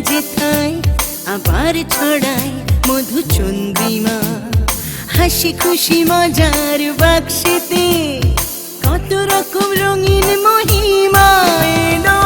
যেথায় আবার ছড়ায় মধু চন্দ্রিমা। হাসি খুশি মজার বাক্সেতে কত রকম রঙিন মহিমা এলো।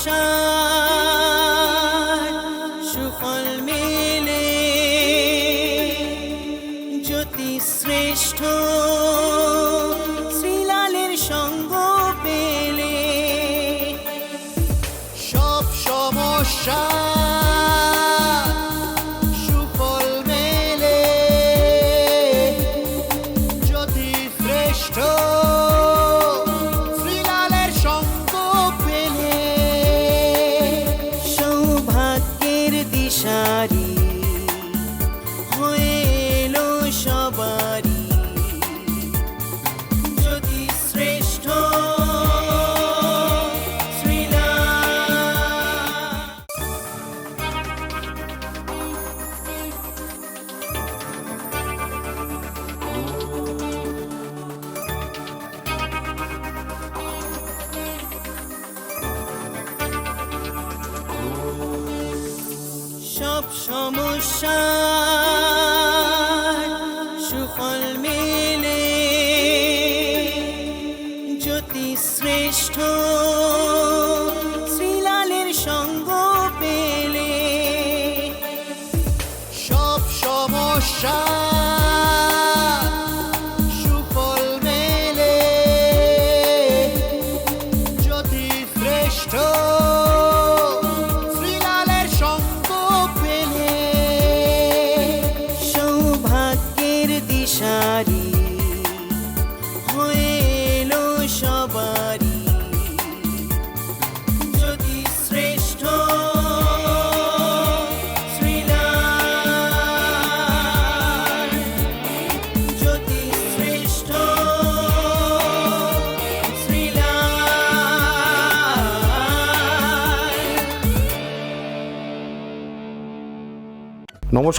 সমস্যা সমস্যা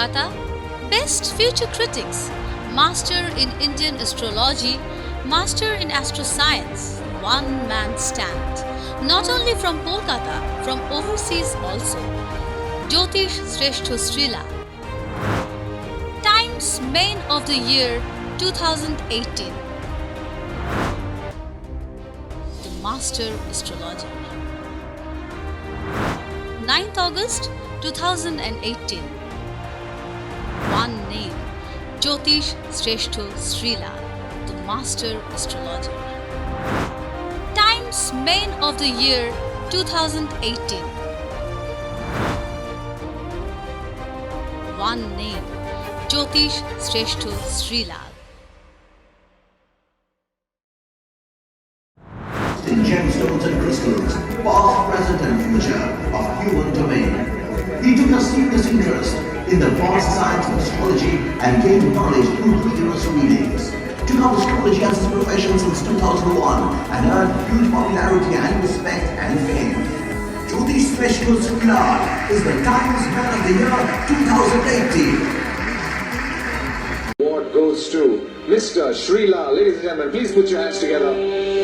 Kolkata. Best Future Critics Master in Indian Astrology, Master in Astroscience, One Man Stand. Not only from Kolkata, from overseas also. Jyotish Sreshto Srila. Times Main of the Year 2018. the Master Astrologer. 9th August 2018. One name Jyotish Sreshto Srila, the Master Astrologer. Times Main of the Year 2018. One name Jyotish Sreshto Srila. Mr. Srila. Ladies and gentlemen, please put your hands together.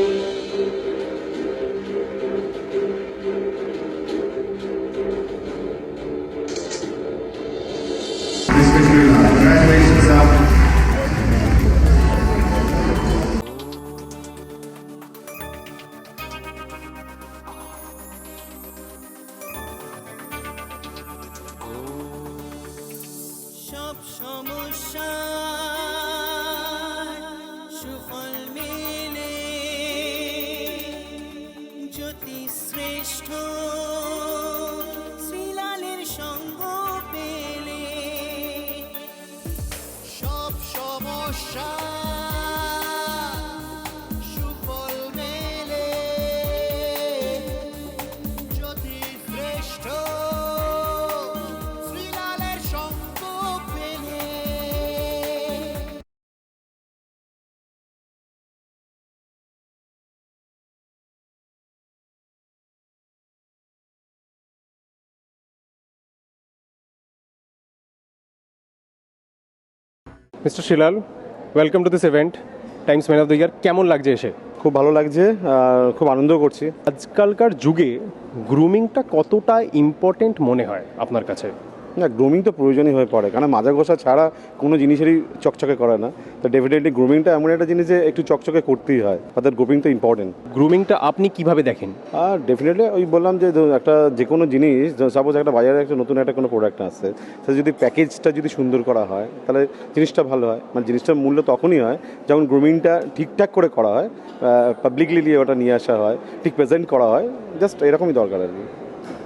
Mister Shilal welcome to this event Times man of the year কেমন লাগছে এসে? খুব ভালো লাগছে খুব আনন্দ করছি। আজকালকার যুগে গ্রুমিংটা কতটা ইম্পর্টেন্ট মনে হয় আপনার কাছে? না গ্রুমিং তো প্রয়োজনই হয়ে পড়ে। কারণ মাজা ঘষা ছাড়া কোনো জিনিসেরই চকচকে করে না। তো ডেফিনেটলি গ্রুমিংটা এমন একটা জিনিস যে একটু চকচকে করতেই হয়। অর্থাৎ গ্রুমিং তো ইম্পর্টেন্ট গ্রুমিংটা আপনি কীভাবে দেখেন? আর ডেফিনেটলি ওই বললাম যে একটা যে কোনো জিনিস সাপোজ একটা বাজারে একটা নতুন একটা কোনো প্রোডাক্ট আসছে সে যদি প্যাকেজটা যদি সুন্দর করা হয় তাহলে জিনিসটা ভালো হয়। মানে জিনিসটার মূল্য তখনই হয় যখন গ্রুমিংটা ঠিকঠাক করে করা হয় পাবলিকলি নিয়ে ওটা নিয়ে আসা হয় ঠিক প্রেজেন্ট করা হয় জাস্ট এরকমই দরকার আর কি।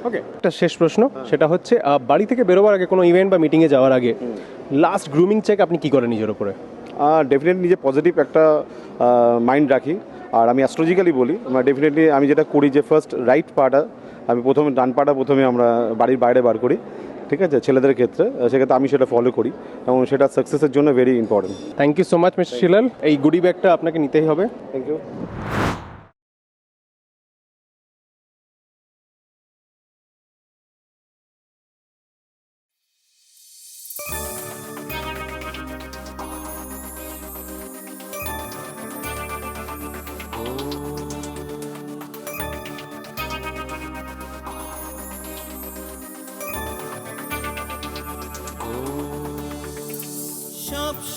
ওকে একটা শেষ প্রশ্ন সেটা হচ্ছে বাড়ি থেকে বেরোবার আগে কোনো ইভেন্ট বা মিটিংয়ে যাওয়ার আগে লাস্ট গ্রুমিং চেক আপনি কি করেন নিজের উপরে? ডেফিনেটলি নিজে পজিটিভ একটা মাইন্ড রাখি। আর আমি অ্যাস্ট্রোলজিক্যালি বলি আমরা ডেফিনেটলি আমি যেটা করি যে ফার্স্ট রাইট পাটা আমি প্রথমে ডান পাটা প্রথমে আমরা বাড়ির বাইরে বার করি ঠিক আছে? ছেলেদের ক্ষেত্রে সেক্ষেত্রে আমি সেটা ফলো করি এবং সেটা সাকসেসের জন্য very important thank you so much mister Shilal এই গুডি ব্যাগটা আপনাকে নিতেই হবে। থ্যাংক ইউ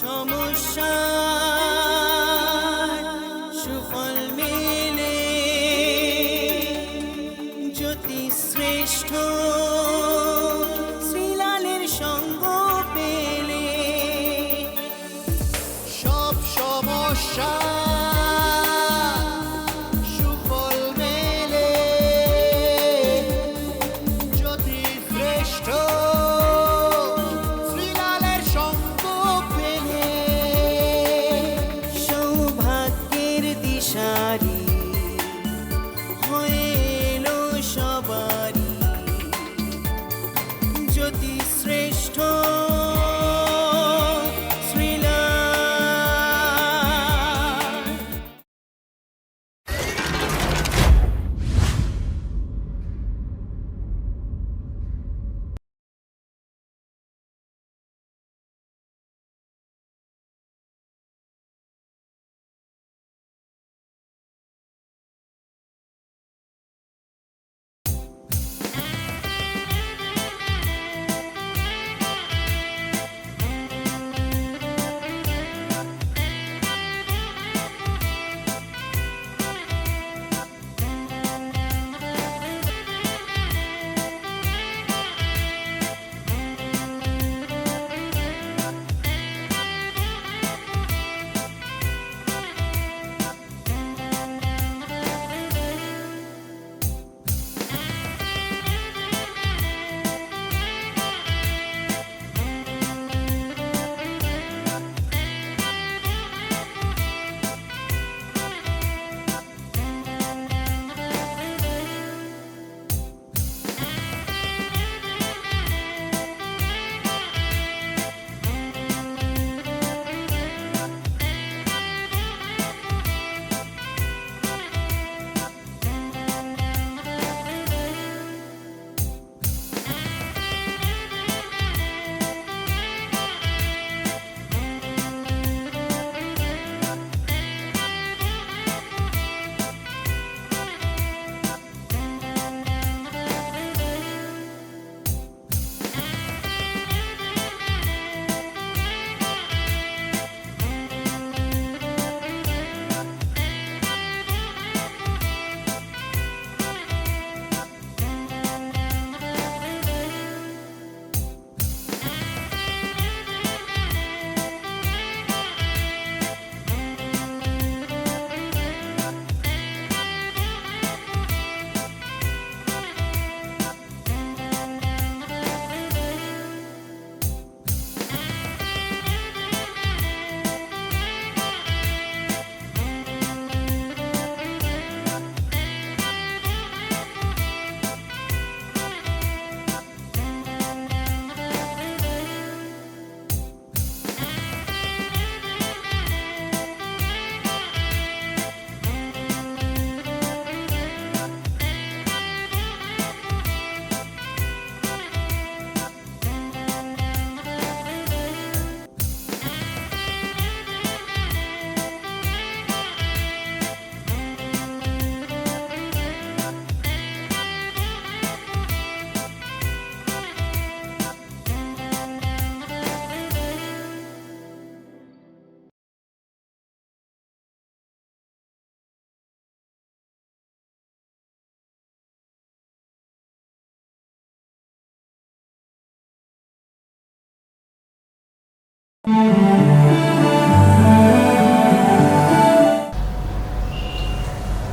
সমস্যা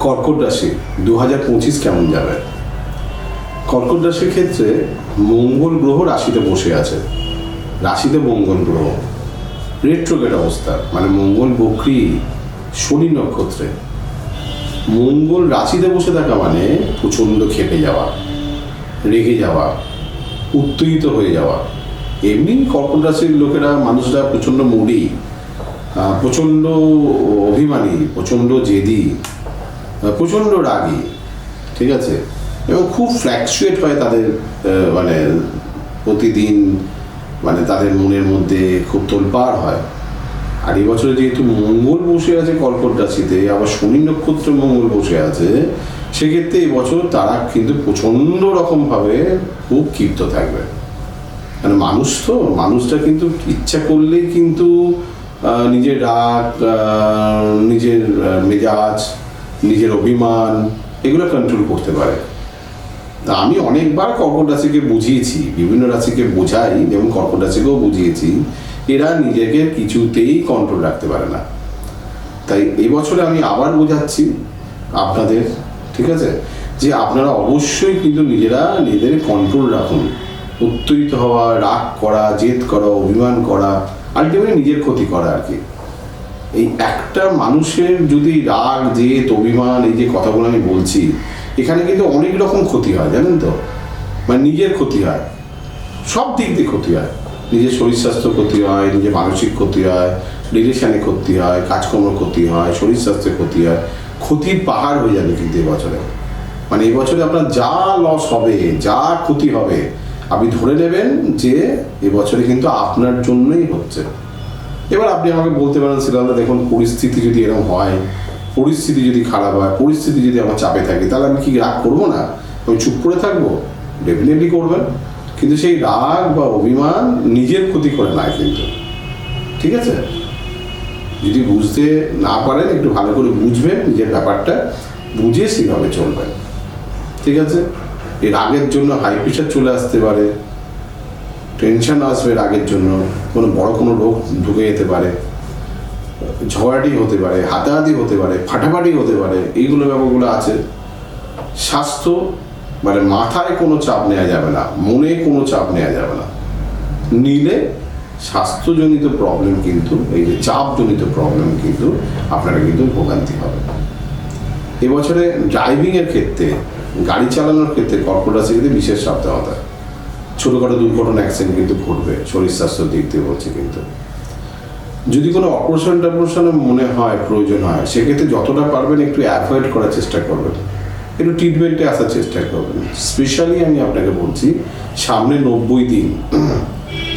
কর্কট রাশি দু হাজার পঁচিশ কেমন যাবে? কর্কট রাশির ক্ষেত্রে মঙ্গল গ্রহ রাশিতে বসে আছে। রাশিতে মঙ্গল গ্রহ। রেট্রোগেট অবস্থা মানে মঙ্গল, বক্রি, শনি নক্ষত্রে। মঙ্গল রাশিতে বসে থাকা মানে প্রচণ্ড খেপে যাওয়া, রেগে যাওয়া, উত্তেজিত হয়ে যাওয়া। এমনি কর্কট রাশির লোকেরা, মানুষরা প্রচণ্ড মুডি প্রচণ্ড অভিমানী, প্রচণ্ড জেদি প্রচণ্ড রাগী, ঠিক আছে? এবং খুব ফ্ল্যাকচুয়েট হয় তাদের মানে প্রতিদিন মানে তাদের মনের মধ্যে খুব তোলপাড় হয়। আর এবছরে যেহেতু মঙ্গল বসে আছে কর্কট রাশিতে, আবার শনি নক্ষত্র মঙ্গল বসে আছে, সেক্ষেত্রে এবছর তারা কিন্তু প্রচণ্ড রকমভাবে খুব ক্ষিপ্ত থাকবে। মানে মানুষ তো, মানুষটা কিন্তু ইচ্ছা করলেই কিন্তু নিজের রাগ নিজের মেজাজ, নিজের অভিমান, এগুলো কন্ট্রোল করতে পারে। আমি অনেকবার কর্কট রাশিকে বুঝিয়েছি, বিভিন্ন রাশিকে বোঝাই, যেমন কর্কট রাশিকেও বুঝিয়েছি, এরা নিজেকে কিছুতেই কন্ট্রোল রাখতে পারে না। তাই এবছরে আমি আবার বোঝাচ্ছি আপনাদের, ঠিক আছে? যে আপনারা অবশ্যই কিন্তু নিজেরা নিজেদের কন্ট্রোল রাখুন। উত্তেজিত হওয়া, রাগ করা, জেদ করা, অভিমান করা আলটিমেটলি নিজের ক্ষতি করা আর কি। এই একটা মানুষের যদি রাগ, জেদ, অভিমান, এই যে কথাগুলো আমি বলছি, এখানে কিন্তু অনেক রকম ক্ষতি হয়, জানেন তো? মানে নিজের ক্ষতি হয়। সব দিক দিয়ে ক্ষতি হয়। নিজের শরীর স্বাস্থ্য ক্ষতি হয়, নিজের মানসিক ক্ষতি হয় রিলেশনে ক্ষতি হয়, কাজকর্ম ক্ষতি হয়, শরীর স্বাস্থ্যের ক্ষতি হয়। ক্ষতির পাহাড় হয়ে যাবে কিন্তু এবছরে মানে এবছরে আপনার যা লস হবে, যা ক্ষতি হবে আপনি ধরে নেবেন যে এবছরে কিন্তু আপনার জন্যই হচ্ছে। এবার আপনি আমাকে বলতে পারেন, সিদ্ধান্ত দেখুন, পরিস্থিতি যদি এরকম হয়, পরিস্থিতি যদি খারাপ হয়, পরিস্থিতি যদি আমার চাপে থাকে, তাহলে আমি কি রাগ করব না? আমি চুপ করে থাকব? ডেফিনেটলি করবেন। কিন্তু সেই রাগ বা অভিমান নিজের ক্ষতি করে না কিন্তু। ঠিক আছে? যদি বুঝতে না পারেন, একটু ভালো করে বুঝবেন নিজের ব্যাপারটা, বুঝে সেভাবে চলবেন। ঠিক আছে? এই রাগের জন্য হাই প্রেশার চলে আসতে পারে। টেনশন আসবে রাগের জন্য। কোনো বড় কোনো রোগ ঢুকে যেতে পারে। ঝগড়াটি হতে পারে, হাতাহাতি হতে পারে, ফাটাফাটি হতে পারে, এইগুলো ব্যাপারগুলো আছে। স্বাস্থ্য মানে মাথায় কোনো চাপ নেওয়া যাবে না, মনে কোনো চাপ নেওয়া যাবে না। নিলে স্বাস্থ্যজনিত প্রবলেম কিন্তু, এই যে চাপজনিত প্রবলেম কিন্তু আপনারা কিন্তু ভোগান্তি হবে। এবছরে ড্রাইভিংয়ের ক্ষেত্রে, গাড়ি চালানোর ক্ষেত্রে কর্কট রাশি কিন্তু বিশেষ সাবধানতা। ছোটোখাটো দুর্ঘটনা অ্যাক্সিডেন্ট কিন্তু ঘটবে, শরীর স্বাস্থ্যের দিক দিয়ে বলছে কিন্তু। যদি কোনো অপারেশন টাপারেশনের মনে হয়, প্রয়োজন হয়, সেক্ষেত্রে যতটা পারবেন একটু অ্যাভয়েড করার চেষ্টা করবেন। একটু ট্রিটমেন্টে আসার চেষ্টা করবেন। স্পেশালি আমি আপনাকে বলছি, সামনে নব্বই দিন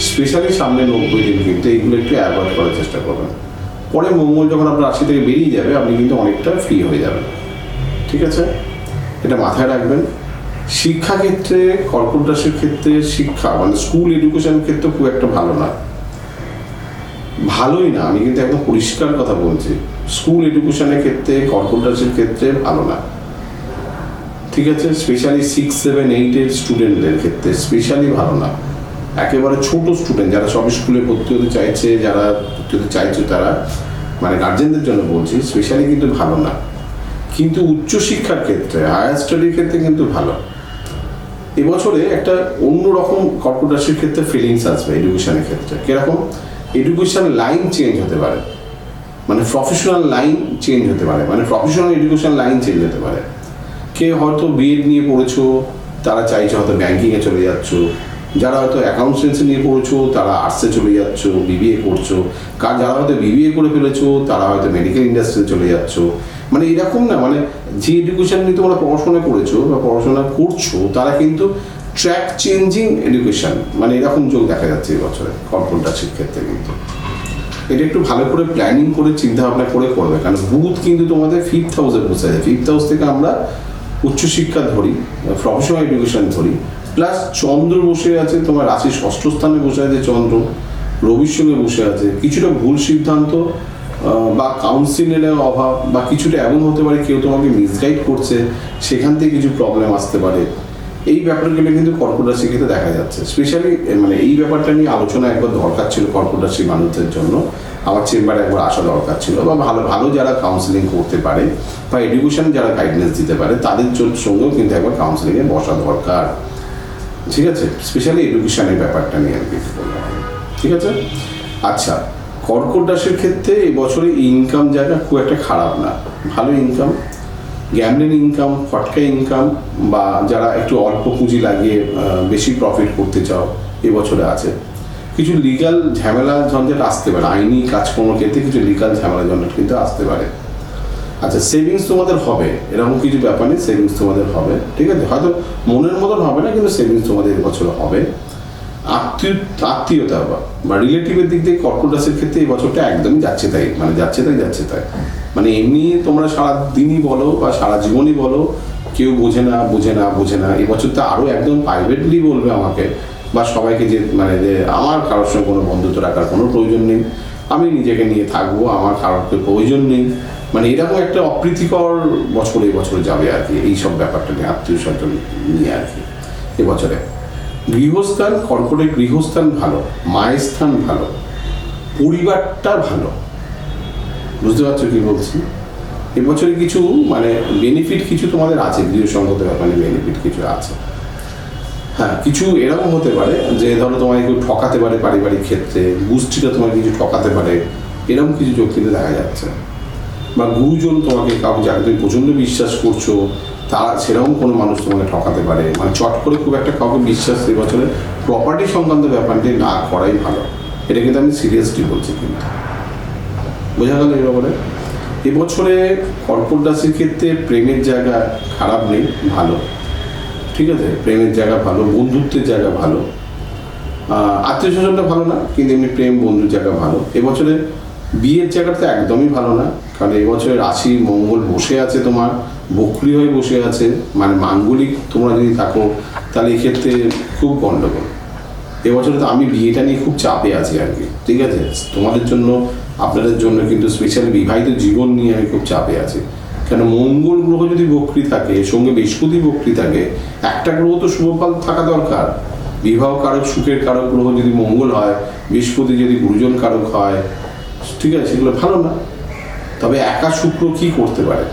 স্পেশালি সামনে নব্বই দিন কিন্তু এইগুলো একটু অ্যাভয়েড করার চেষ্টা করবেন। পরে মঙ্গল যখন আপনার রাশি থেকে বেরিয়ে যাবে, আপনি কিন্তু অনেকটা ফ্রি হয়ে যাবেন। ঠিক আছে? এটা মাথায় রাখবেন। শিক্ষাক্ষেত্রে কর্কট রাশির ক্ষেত্রে শিক্ষা মানে স্কুল এডুকেশন ক্ষেত্রে খুব একটা ভালো না। ভালোই না, আমি কিন্তু একদম পরিষ্কার কথা বলছি। স্কুল এডুকেশনের ক্ষেত্রে কর্কট রাশির ক্ষেত্রে ভালো না। ঠিক আছে? স্পেশালি সিক্স সেভেন এইটের স্টুডেন্টদের ক্ষেত্রে স্পেশালি ভালো না। একেবারে ছোট স্টুডেন্ট যারা সব স্কুলে ভর্তি হতে চাইছে, যারা ভর্তি হতে চাইছে তারা মানে গার্জেনদের জন্য বলছি স্পেশালি কিন্তু ভালো না। কিন্তু উচ্চশিক্ষার ক্ষেত্রে হায়ার স্টাডির ক্ষেত্রে কিন্তু ভালো। এবছরে একটা অন্যরকম কর্কট রাশির ক্ষেত্রে ফিলিংস আসবে এডুকেশনের ক্ষেত্রে। কীরকম? এডুকেশন লাইন চেঞ্জ হতে পারে। মানে প্রফেশনাল লাইন চেঞ্জ হতে পারে। মানে প্রফেশনাল এডুকেশন লাইন চেঞ্জ হতে পারে। কে হয়তো বিএড নিয়ে পড়েছো, তারা চাইছে হয়তো ব্যাঙ্কিংয়ে চলে যাচ্ছ। যারা হয়তো অ্যাকাউন্টেন্সি নিয়ে পড়েছো, তারা আর্টসে চলে যাচ্ছ বিবিএ করছ কার যারা হয়তো বিবিএ করে ফেলেছো, তারা হয়তো মেডিকেল ইন্ডাস্ট্রিতে চলে যাচ্ছ। মানে এরকম না মানে যে এডুকেশন নিয়ে তোমরা পড়াশোনা করেছ বা পড়াশোনা করছ, তারা কিন্তু ট্র্যাক চেঞ্জিং এডুকেশন মানে এরকম যোগ দেখা যাচ্ছে এবছরে কর্পোরেট রাশির ক্ষেত্রে কিন্তু। এটা একটু ভালো করে প্ল্যানিং করে চিন্তা ভাবনা করে করবে, কারণ বুথ কিন্তু তোমাদের ফিফথ হাউসে বসে আছে। ফিফথ হাউস থেকে আমরা উচ্চশিক্ষা ধরি প্রফেশনাল এডুকেশন ধরি প্লাস চন্দ্র বসে আছে, তোমার রাশির ষষ্ঠ স্থানে বসে আছে চন্দ্র, রবির সঙ্গে বসে আছে, কিছুটা ভুল সিদ্ধান্ত বা কাউন্সিলের অভাব বা কিছুটা এমন হতে পারে কেউ তোমাকে মিসগাইড করছে, সেখান থেকে কিছু প্রবলেম আসতে পারে। এই ব্যাপারগুলো কিন্তু রাশির ক্ষেত্রে দেখা যাচ্ছে। স্পেশালি মানে এই ব্যাপারটা নিয়ে আলোচনা একবার দরকার ছিল কর্কট মানুষদের জন্য। আমার চেম্বারে একবার আসা দরকার ছিল বা ভালো ভালো যারা কাউন্সিলিং করতে পারে বা এডুকেশন যারা গাইডেন্স দিতে পারে, তাদের সঙ্গেও কিন্তু একবার কাউন্সিলিংয়ে বসা দরকার। ঠিক আছে? স্পেশালি এডুকেশনের ব্যাপারটা নিয়ে আর কি বললাম। ঠিক আছে? আচ্ছা কর্কট রাশির ক্ষেত্রে এই বছরে ইনকাম জায়গা খুব একটা খারাপ না। ভালো ইনকাম গ্যামলিং ইনকাম ফটকা ইনকাম বা যারা একটু অল্প পুঁজি লাগিয়ে বেশি প্রফিট করতে চাও এবছরে আছে। কিছু লিগাল ঝামেলা ঝঞ্ঝাট আসতে পারে, আইনি কাজকর্ম ক্ষেত্রে কিছু লিগাল ঝামেলা ঝঞ্ঝাট কিন্তু আসতে পারে। আচ্ছা সেভিংস তোমাদের হবে, এরকম কিছু ব্যাপার নেই সেভিংস তোমাদের হবে, ঠিক আছে? হয়তো মনের মতন হবে না, কিন্তু সেভিংস তোমাদের এবছর হবে। আত্মীয়, আত্মীয়তা বা রিলেটিভের দিক দিয়ে কর্কট রাশির ক্ষেত্রে এই বছরটা একদমই যাচ্ছে তাই মানে যাচ্ছে তাই যাচ্ছে তাই। মানে এমনি তোমরা সারা দিনই বলো বা সারা জীবনই বলো, কেউ বোঝে না বোঝে না বোঝে না। এবছর তো আরও একদম প্রাইভেটলি বলবে আমাকে, বা সবাইকে যে মানে যে আমার কারোর সঙ্গে কোনো বন্ধুত্ব রাখার কোনো প্রয়োজন নেই। আমি নিজেকে নিয়ে থাকব, আমার কারোর প্রয়োজন নেই। মানে এরকম একটা অপ্রীতিকর বছর বছর যাবে আর কি এইসব ব্যাপারটা নিয়ে আত্মীয় স্বজন নিয়ে আর কি এবছরে গৃহস্থান, কর্কটের গৃহস্থান ভালো, মায়ের স্থান ভালো, পরিবারটা ভালো। বুঝতে পারছ কি বলছি? এবছরে কিছু মানে বেনিফিট কিছু তোমাদের আছে গৃহসঙ্গত ব্যাপারে বেনিফিট কিছু আছে। হ্যাঁ কিছু এরকম হতে পারে যে ধরো তোমার কেউ ঠকাতে পারে পারিবারিক ক্ষেত্রে, গোষ্ঠীটা তোমার কিছু ঠকাতে পারে, এরকম কিছু যোগ দেখা যাচ্ছে। বা গুরুজন তোমাকে কাউকে তুমি প্রচণ্ড বিশ্বাস করছ তারা সেরকম কোনো মানুষ তোমাকে ঠকাতে পারে। মানে চট করে খুব একটা কাউকে বিশ্বাস এই বছরে প্রপার্টি সংক্রান্ত ব্যাপারটি না করাই ভালো। এটা কিন্তু আমি সিরিয়াসলি বলছি কিন্তু বোঝা গেল এই ব্যাপারে? এবছরে কর্কট রাশির ক্ষেত্রে প্রেমের জায়গা খারাপ নেই, ভালো। ঠিক আছে? প্রেমের জায়গা ভালো, বন্ধুত্বের জায়গা ভালো। আত্মীয় স্বজনটা ভালো না, কিন্তু এমনি প্রেম, বন্ধুর জায়গা ভালো। এবছরে বিয়ের জায়গাটা একদমই ভালো না, কারণ এবছরে রাশি মঙ্গল বসে আছে তোমার। বকরি হয়ে বসে আছে মানে মাঙ্গলিক তোমরা যদি থাকো, তাহলে এক্ষেত্রে খুব গণ্ডগোল এবছরে তো আমি বিয়েটা নিয়ে খুব চাপে আছি আর কি, ঠিক আছে? তোমাদের জন্য, আপনাদের জন্য কিন্তু স্পেশাল বিবাহিত জীবন নিয়ে আমি খুব চাপে আছি। কেন, মঙ্গল গ্রহ যদি বক্রি থাকে সঙ্গে বৃহস্পতি বক্রি থাকে, একটা গ্রহ তো শুভফল থাকা দরকার। বিবাহ কারক, সুখের কারক গ্রহ যদি মঙ্গল হয়, বৃহস্পতি যদি গুরুজন কারক হয়, ঠিক আছে, সেগুলো ভালো না। তবে একা শুক্র কি করতে পারে?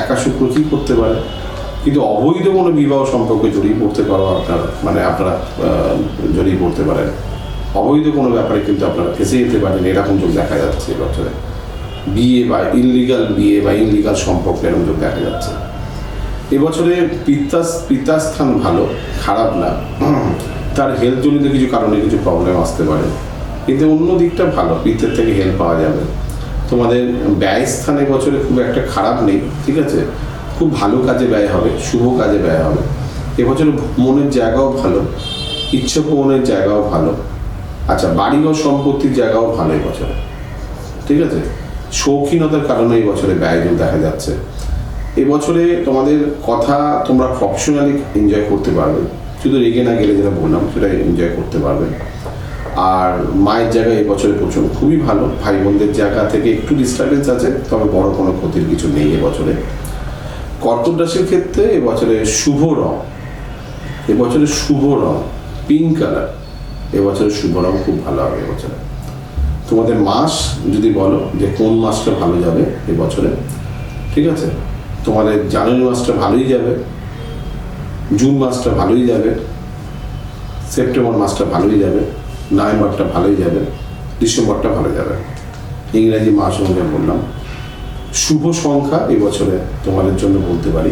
একা কি করতে পারে? কিন্তু অবৈধ কোনো বিবাহ সম্পর্কে জড়িয়ে পড়তে পারো আপনার মানে আপনারা জড়িয়ে পড়তে পারেন। অবৈধ কোনো ব্যাপারে কিন্তু আপনারা ফেঁসে যেতে পারেন, এরকম যোগ দেখা যাচ্ছে এবছরে বিয়ে বা ইনলিগাল বিয়ে বা ইনলিগাল সম্পর্ক এরকম যোগ দেখা যাচ্ছে। এবছরে পিতাস, পিতাস্থান ভালো, খারাপ না। তার হেলথ জনিত কিছু কারণে কিছু প্রবলেম আসতে পারে। কিন্তু অন্য দিকটা ভালো পিত্তের থেকে হেল্প পাওয়া যাবে। তোমাদের ব্যয় স্থান বছরে খুব একটা খারাপ নেই, ঠিক আছে? খুব ভালো কাজে ব্যয় হবে, শুভ কাজে ব্যয় হবে। এবছর মনের জায়গাও ভালো ইচ্ছা পূরণের জায়গাও ভালো। আচ্ছা বাড়িঘর সম্পত্তির জায়গাও ভালো এবছরে, ঠিক আছে? শৌখিনতার কারণে এই বছরে ব্যয়যোগ দেখা যাচ্ছে। এবছরে তোমাদের কথা তোমরা প্রফেশনালি এনজয় করতে পারবে। শুধু রেগে না গেলে যেটা বললাম সেটা এনজয় করতে পারবে। আর মায়ের জায়গায় এবছরে প্রচুর খুবই ভালো। ভাই বোনদের জায়গা থেকে একটু ডিস্টারবেন্স আছে, তবে বড় কোনো ক্ষতির কিছু নেই এবছরে কর্কট রাশির ক্ষেত্রে এবছরে শুভ রং। এবছরে শুভ রং পিঙ্ক কালার এবছরে শুভ রং খুব ভালো হবে এবছরে তোমাদের মাস যদি বলো যে কোন মাসটা ভালো যাবে এবছরে ঠিক আছে? তোমাদের জানুয়ারি মাসটা ভালোই যাবে, জুন মাসটা ভালোই যাবে, সেপ্টেম্বর মাসটা ভালোই যাবে। নভেম্বরটা ভালোই যাবে, ডিসেম্বরটা ভালো যাবে। ইংরাজি মাস অনুযায়ী বললাম, শুভ সংখ্যা এবছরে তোমাদের জন্য বলতে পারি।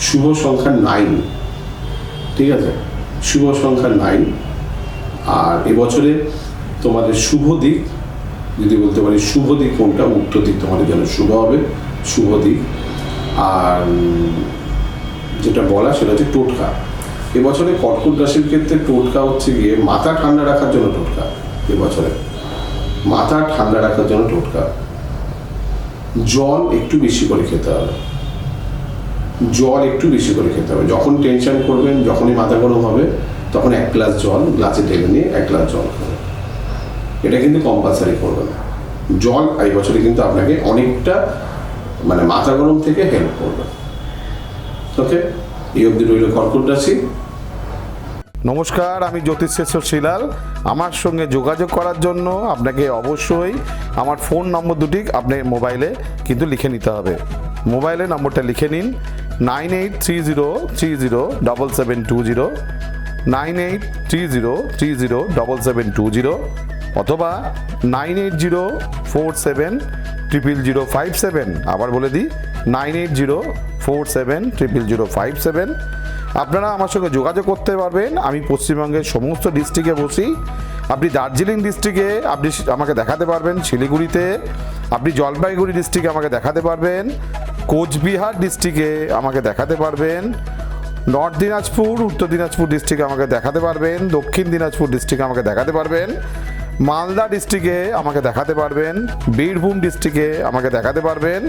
শুভ সংখ্যা নাইন ঠিক আছে? শুভ সংখ্যা নাইন আর এবছরে তোমাদের শুভ দিক, যদি বলতে পারি শুভ দিক কোনটা? উত্তর দিক তোমাদের জন্য শুভ হবে, শুভ দিক। আর যেটা বলা সেটা হচ্ছে টোটকা। এবছরে কর্কট রাশির ক্ষেত্রে টোটকা হচ্ছে গিয়ে মাথা ঠান্ডা রাখার জন্য টোটকা এবছরে। মাথা ঠান্ডা রাখার জন্য টোটকা। জল একটু বেশি করে খেতে হবে। জল একটু বেশি করে খেতে হবে। যখন টেনশন করবেন, যখনই মাথা গরম হবে, তখন এক গ্লাস জল গ্লাসে ঢেলে নিয়ে এক গ্লাস জল খাবেন। এটা কিন্তু কম্পালসারি করবেন জল এই বছরে কিন্তু আপনাকে অনেকটা মানে মাথা গরম থেকে হেল্প করবে। ওকে এই অবধি রইল কর্কট রাশি নমস্কার, আমি জ্যোতিষেশ্বর শিলাল। আমার সঙ্গে যোগাযোগ করার জন্য আপনাকে অবশ্যই আমার ফোন নম্বর দুটি আপনার মোবাইলে কিন্তু লিখে নিতে হবে। মোবাইলে নম্বরটা লিখে নিন। Nine eight three zero three zero double seven two zero, nine eight three zero three zero double seven two zero অথবা nine eight zero four seven triple zero five seven. আবার বলে দিই nine eight zero four seven triple zero five seven. আপনারা আমার সঙ্গে যোগাযোগ করতে পারবেন। আমি পশ্চিমবঙ্গের সমস্ত ডিস্ট্রিক্টে বসি। আপনি দার্জিলিং ডিস্ট্রিক্টে আপনি আমাকে দেখাতে পারবেন। শিলিগুড়িতে, আপনি জলপাইগুড়ি ডিস্ট্রিক্টে আমাকে দেখাতে পারবেন। কোচবিহার ডিস্ট্রিক্টে আমাকে দেখাতে পারবেন। নর্থ দিনাজপুর, উত্তর দিনাজপুর ডিস্ট্রিক্টে আমাকে দেখাতে পারবেন। দক্ষিণ দিনাজপুর ডিস্ট্রিক্টে আমাকে দেখাতে পারবেন। মালদা ডিস্ট্রিক্টে আমাকে দেখাতে পারবেন। বীরভূম ডিস্ট্রিক্টে আমাকে দেখাতে পারবেন।